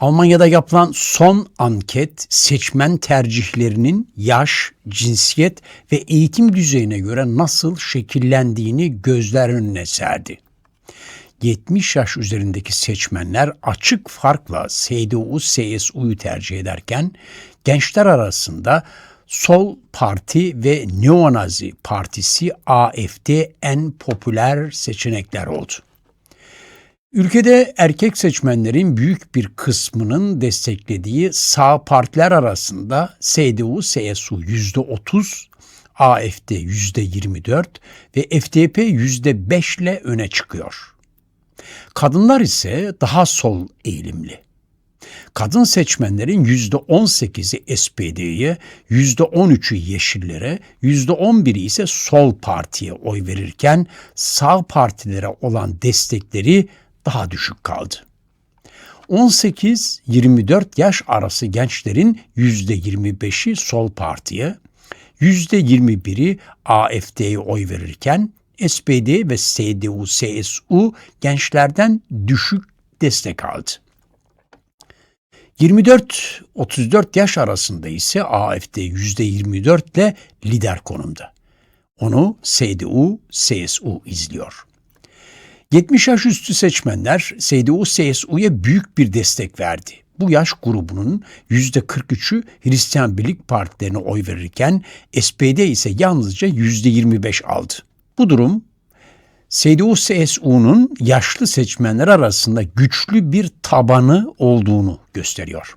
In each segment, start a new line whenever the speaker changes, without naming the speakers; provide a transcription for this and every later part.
Almanya'da yapılan son anket seçmen tercihlerinin yaş, cinsiyet ve eğitim düzeyine göre nasıl şekillendiğini gözler önüne serdi. 70 yaş üzerindeki seçmenler açık farkla CDU-CSU'yu tercih ederken gençler arasında Sol Parti ve Neonazi Partisi AFD en popüler seçenekler oldu. Ülkede erkek seçmenlerin büyük bir kısmının desteklediği sağ partiler arasında CDU-CSU %30, AFD %24 ve FDP %5 ile öne çıkıyor. Kadınlar ise daha sol eğilimli. Kadın seçmenlerin %18'i SPD'ye, %13'ü Yeşillere, %11'i ise Sol Parti'ye oy verirken sağ partilere olan destekleri daha düşük kaldı. 18-24 yaş arası gençlerin %25'i Sol Parti'ye, %21'i AFD'ye oy verirken SPD ve CDU-CSU gençlerden düşük destek aldı. 24-34 yaş arasında ise AFD %24 ile lider konumda. Onu CDU, CSU izliyor. 70 yaş üstü seçmenler CDU-CSU'ya büyük bir destek verdi. Bu yaş grubunun %43'ü Hristiyan Birlik Partilerine oy verirken SPD ise yalnızca %25 aldı. Bu durum CDU-CSU'nun yaşlı seçmenler arasında güçlü bir tabanı olduğunu gösteriyor.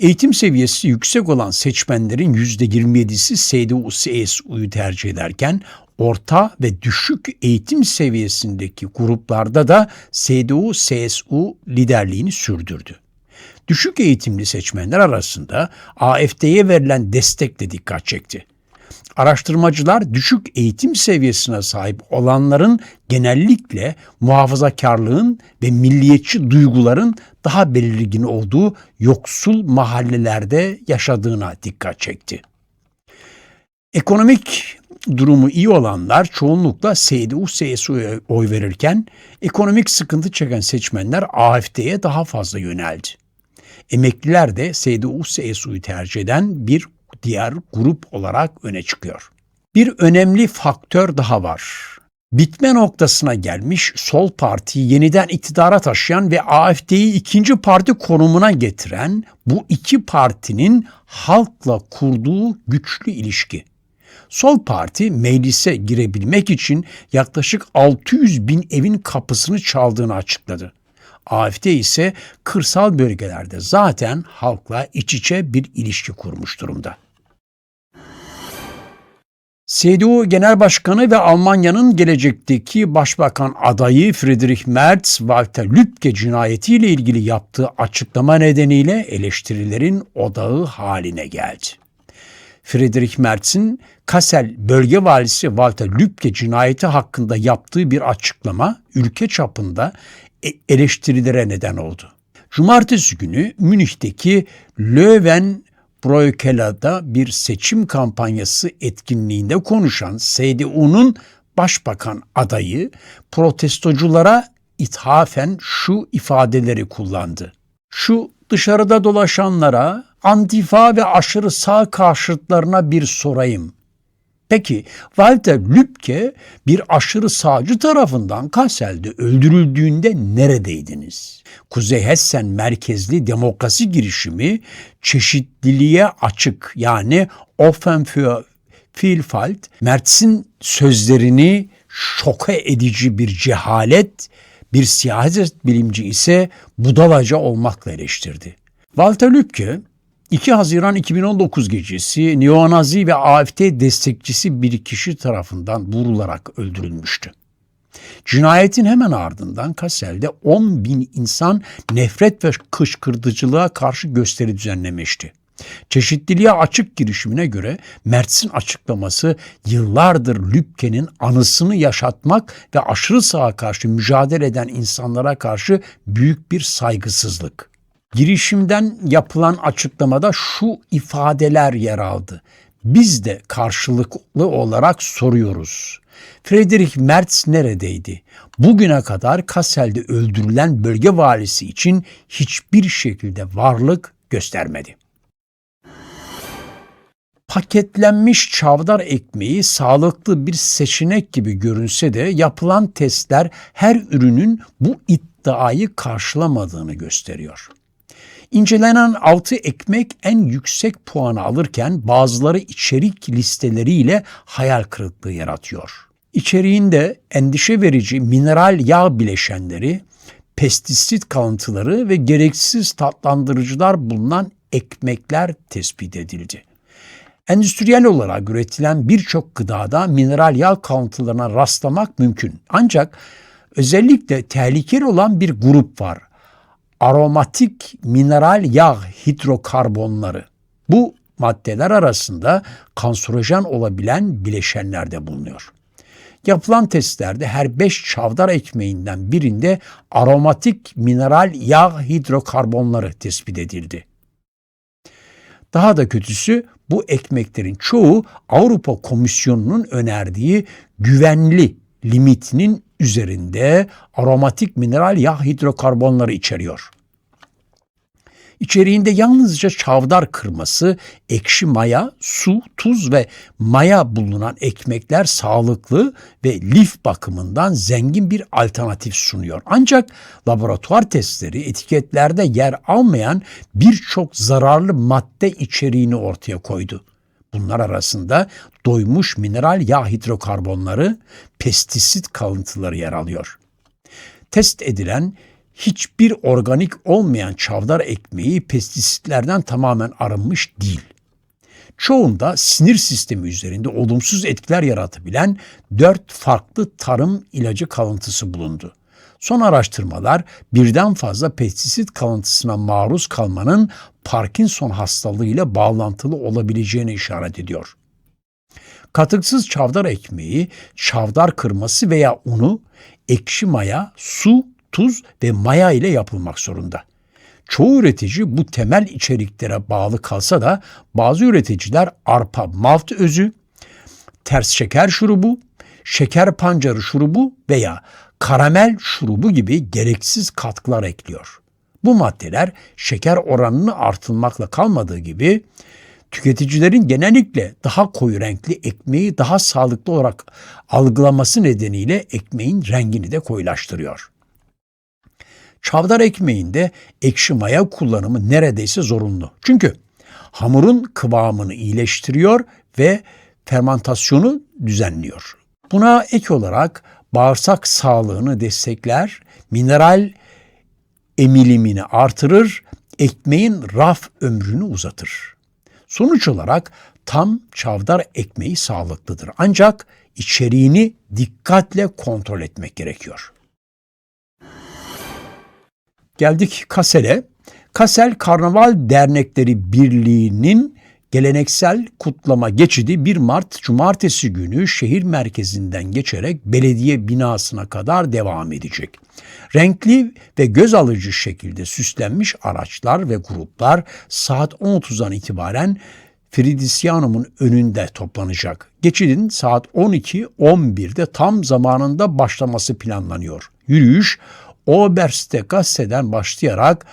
Eğitim seviyesi yüksek olan seçmenlerin %27'si CDU-CSU'yu tercih ederken orta ve düşük eğitim seviyesindeki gruplarda da CDU-CSU liderliğini sürdürdü. Düşük eğitimli seçmenler arasında AFD'ye verilen destek de dikkat çekti. Araştırmacılar düşük eğitim seviyesine sahip olanların genellikle muhafazakarlığın ve milliyetçi duyguların daha belirgin olduğu yoksul mahallelerde yaşadığına dikkat çekti. Ekonomik durumu iyi olanlar çoğunlukla CDU-CSU'ya oy verirken ekonomik sıkıntı çeken seçmenler AFD'ye daha fazla yöneldi. Emekliler de CDU-CSU'yu tercih eden bir diğer grup olarak öne çıkıyor. Bir önemli faktör daha var. Bitme noktasına gelmiş Sol Parti'yi yeniden iktidara taşıyan ve AFD'yi ikinci parti konumuna getiren bu iki partinin halkla kurduğu güçlü ilişki. Sol Parti meclise girebilmek için yaklaşık 600 bin evin kapısını çaldığını açıkladı. AFD ise kırsal bölgelerde zaten halkla iç içe bir ilişki kurmuş durumda. CDU Genel Başkanı ve Almanya'nın gelecekteki başbakan adayı Friedrich Merz, Walter Lübke cinayetiyle ilgili yaptığı açıklama nedeniyle eleştirilerin odağı haline geldi. Friedrich Merz'in Kassel bölge valisi Walter Lübke cinayeti hakkında yaptığı bir açıklama ülke çapında e, eleştirilere neden oldu. Cumartesi günü Münih'teki Löwen Breukela'da bir seçim kampanyası etkinliğinde konuşan CDU'nun başbakan adayı protestoculara ithafen şu ifadeleri kullandı. Şu dışarıda dolaşanlara, antifa ve aşırı sağ karşıtlarına bir sorayım. Peki Walter Lübke bir aşırı sağcı tarafından Kassel'de öldürüldüğünde neredeydiniz? Kuzey Hessen merkezli demokrasi girişimi çeşitliliğe açık yani Offen für Vielfalt Mertz'in sözlerini şoka edici bir cehalet, bir siyaset bilimci ise budalaca olmakla eleştirdi. Walter Lübke 2 Haziran 2019 gecesi neonazi ve AFD destekçisi bir kişi tarafından vurularak öldürülmüştü. Cinayetin hemen ardından Kassel'de 10 bin insan nefret ve kışkırtıcılığa karşı gösteri düzenlemişti. Çeşitliliğe açık girişimine göre Mertz'in açıklaması yıllardır Lübke'nin anısını yaşatmak ve aşırı sağa karşı mücadele eden insanlara karşı büyük bir saygısızlık. Girişimden yapılan açıklamada şu ifadeler yer aldı. Biz de karşılıklı olarak soruyoruz. Friedrich Merz neredeydi? Bugüne kadar Kassel'de öldürülen bölge valisi için hiçbir şekilde varlık göstermedi. Paketlenmiş çavdar ekmeği sağlıklı bir seçenek gibi görünse de yapılan testler her ürünün bu iddiayı karşılamadığını gösteriyor. İncelenen 6 ekmek en yüksek puanı alırken bazıları içerik listeleriyle hayal kırıklığı yaratıyor. İçeriğinde endişe verici mineral yağ bileşenleri, pestisit kalıntıları ve gereksiz tatlandırıcılar bulunan ekmekler tespit edildi. Endüstriyel olarak üretilen birçok gıdada mineral yağ kalıntılarına rastlamak mümkün. Ancak özellikle tehlikeli olan bir grup var. Aromatik mineral yağ hidrokarbonları. Bu maddeler arasında kanserojen olabilen bileşenler de bulunuyor. Yapılan testlerde her 5 çavdar ekmeğinden birinde aromatik mineral yağ hidrokarbonları tespit edildi. Daha da kötüsü bu ekmeklerin çoğu Avrupa Komisyonu'nun önerdiği güvenli limitinin üzerinde aromatik mineral yağ hidrokarbonları içeriyor. İçeriğinde yalnızca çavdar kırması, ekşi maya, su, tuz ve maya bulunan ekmekler sağlıklı ve lif bakımından zengin bir alternatif sunuyor. Ancak laboratuvar testleri etiketlerde yer almayan birçok zararlı madde içeriğini ortaya koydu. Bunlar arasında doymuş mineral yağ hidrokarbonları, pestisit kalıntıları yer alıyor. Test edilen hiçbir organik olmayan çavdar ekmeği pestisitlerden tamamen arınmış değil. Çoğunda sinir sistemi üzerinde olumsuz etkiler yaratabilen dört farklı tarım ilacı kalıntısı bulundu. Son araştırmalar birden fazla pestisit kalıntısına maruz kalmanın Parkinson hastalığı ile bağlantılı olabileceğine işaret ediyor. Katıksız çavdar ekmeği, çavdar kırması veya unu, ekşi maya, su tuz ve maya ile yapılmak zorunda. Çoğu üretici bu temel içeriklere bağlı kalsa da bazı üreticiler arpa malt özü, ters şeker şurubu, şeker pancarı şurubu veya karamel şurubu gibi gereksiz katkılar ekliyor. Bu maddeler şeker oranını artırmakla kalmadığı gibi tüketicilerin genellikle daha koyu renkli ekmeği daha sağlıklı olarak algılaması nedeniyle ekmeğin rengini de koyulaştırıyor. Çavdar ekmeğinde ekşi maya kullanımı neredeyse zorunlu. Çünkü hamurun kıvamını iyileştiriyor ve fermentasyonu düzenliyor. Buna ek olarak bağırsak sağlığını destekler, mineral emilimini artırır, ekmeğin raf ömrünü uzatır. Sonuç olarak tam çavdar ekmeği sağlıklıdır. Ancak içeriğini dikkatle kontrol etmek gerekiyor. Geldik Kasel'e. Kasel Karnaval Dernekleri Birliği'nin geleneksel kutlama geçidi 1 Mart Cumartesi günü şehir merkezinden geçerek belediye binasına kadar devam edecek. Renkli ve göz alıcı şekilde süslenmiş araçlar ve gruplar saat 10.30'dan itibaren Fridisyanum'un önünde toplanacak. Geçidin saat 12-11'de tam zamanında başlaması planlanıyor. Yürüyüş Oberstegasse'den başlayarak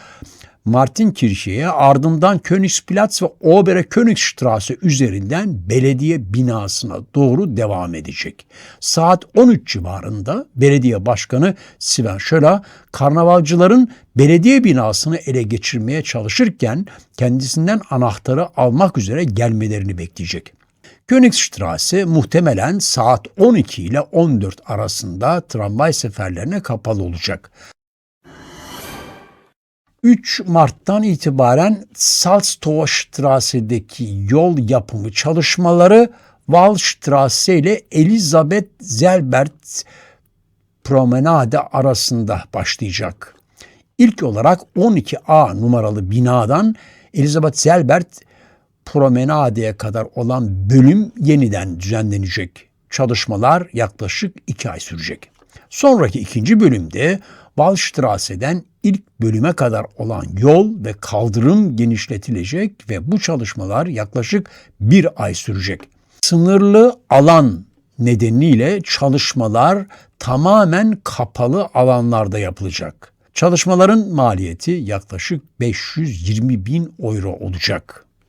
Martinkirche'ye ardından Königsplatz ve Oberkönigstraße üzerinden belediye binasına doğru devam edecek. Saat 13 civarında belediye başkanı Sven Schöler karnavalcıların belediye binasını ele geçirmeye çalışırken kendisinden anahtarı almak üzere gelmelerini bekleyecek. Königstrasse muhtemelen saat 12 ile 14 arasında tramvay seferlerine kapalı olacak. 3 Mart'tan itibaren Salztorstrasse'deki yol yapımı çalışmaları Wallstrasse ile Elizabeth Zelbert Promenade arasında başlayacak. İlk olarak 12A numaralı binadan Elizabeth Zelbert Promenade'ye kadar olan bölüm yeniden düzenlenecek. Çalışmalar yaklaşık iki ay sürecek. Sonraki ikinci bölümde Wallstrasse'den ilk bölüme kadar olan yol ve kaldırım genişletilecek ve bu çalışmalar yaklaşık bir ay sürecek. Sınırlı alan nedeniyle çalışmalar tamamen kapalı alanlarda yapılacak. Çalışmaların maliyeti yaklaşık 520 bin euro olacak.